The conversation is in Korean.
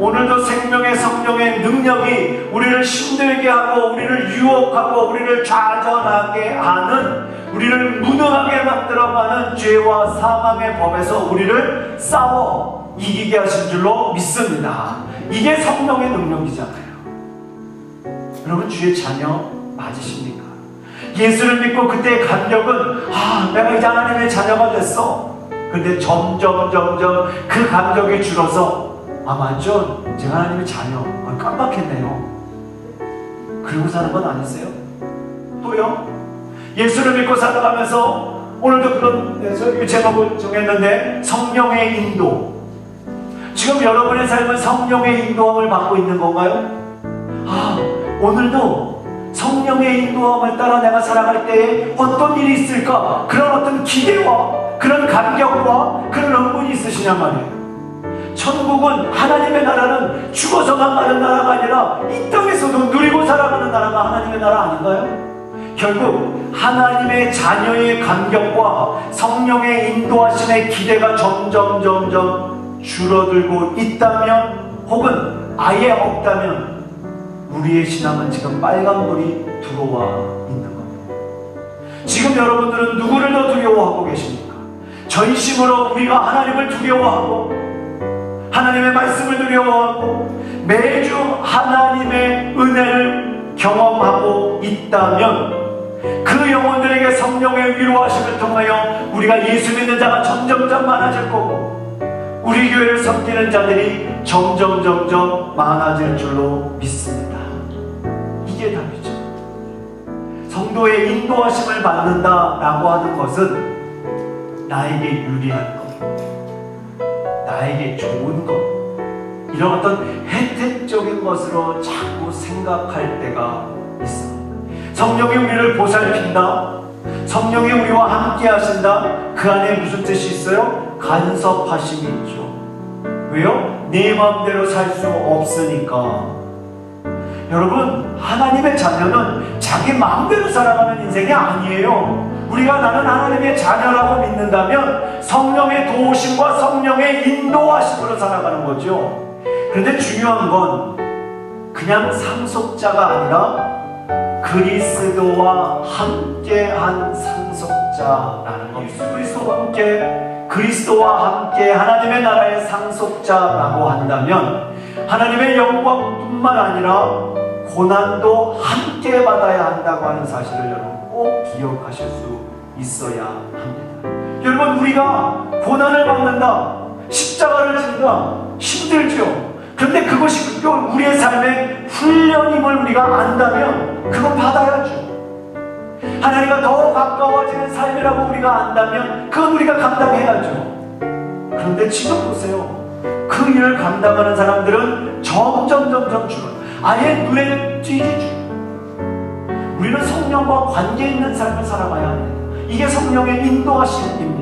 오늘도 생명의 성령의 능력이 우리를 힘들게 하고 우리를 유혹하고 우리를 좌절하게 하는 우리를 무능하게 만들어가는 죄와 사망의 법에서 우리를 싸워 이기게 하신 줄로 믿습니다. 이게 성령의 능력이잖아요. 여러분 주의 자녀 맞으십니까? 예수를 믿고 그때의 감격은 아 내가 이제 하나님의 자녀가 됐어. 근데 점점 점점 그 감격이 줄어서 아 맞죠? 제가 하나님의 자녀. 아, 깜빡했네요. 그러고 사는 건 아니세요? 또요? 예수를 믿고 살아가면서 오늘도 그런 네, 저 제목을 정했는데 성령의 인도. 지금 여러분의 삶은 성령의 인도함을 받고 있는 건가요? 아, 오늘도 성령의 인도함을 따라 내가 살아갈 때에 어떤 일이 있을까? 그런 어떤 기대와 그런 감격과 그런 응분이 있으시냔 말이에요. 천국은 하나님의 나라는 죽어서만 가는 나라가 아니라 이 땅에서도 누리고 살아가는 나라가 하나님의 나라 아닌가요? 결국 하나님의 자녀의 감격과 성령의 인도하심의 기대가 점점 점점 줄어들고 있다면 혹은 아예 없다면 우리의 신앙은 지금 빨간불이 들어와 있는 겁니다. 지금 여러분들은 누구를 더 두려워하고 계십니까? 전심으로 우리가 하나님을 두려워하고 하나님의 말씀을 두려워하고 매주 하나님의 은혜를 경험하고 있다면 그 영혼들에게 성령의 위로하심을 통하여 우리가 예수 믿는 자가 점점점 많아질 거고 우리 교회를 섬기는 자들이 점점 점점 많아질 줄로 믿습니다. 이게 답이죠. 성도의 인도하심을 받는다라고 하는 것은 나에게 유리한 것, 나에게 좋은 것, 이런 어떤 혜택적인 것으로 자꾸 생각할 때가 있습니다. 성령이 우리를 보살핀다. 성령이 우리와 함께 하신다. 그 안에 무슨 뜻이 있어요? 간섭하심이 있죠. 왜요? 내 마음대로 살 수 없으니까. 여러분, 하나님의 자녀는 자기 마음대로 살아가는 인생이 아니에요. 우리가 나는 하나님의 자녀라고 믿는다면 성령의 도우심과 성령의 인도하심으로 살아가는 거죠. 그런데 중요한 건 그냥 상속자가 아니라 그리스도와 함께한 상속자라는 것. 예수 그리스도와 함께 그리스도와 함께 하나님의 나라의 상속자라고 한다면 하나님의 영광뿐만 아니라 고난도 함께 받아야 한다고 하는 사실을 여러분 꼭 기억하실 수 있어야 합니다. 여러분 우리가 고난을 받는다, 십자가를 진다, 힘들죠. 그런데 그것이 우리의 삶의 훈련임을 우리가 안다면 그건 받아야죠. 하나님과 더 가까워지는 삶이라고 우리가 안다면 그건 우리가 감당해야죠. 그런데 지금 보세요. 그 일을 감당하는 사람들은 점점 점점 줄어요. 아예 눈에 줄어요. 우리는 성령과 관계 있는 삶을 살아가야 합니다. 이게 성령의 인도하심입니다.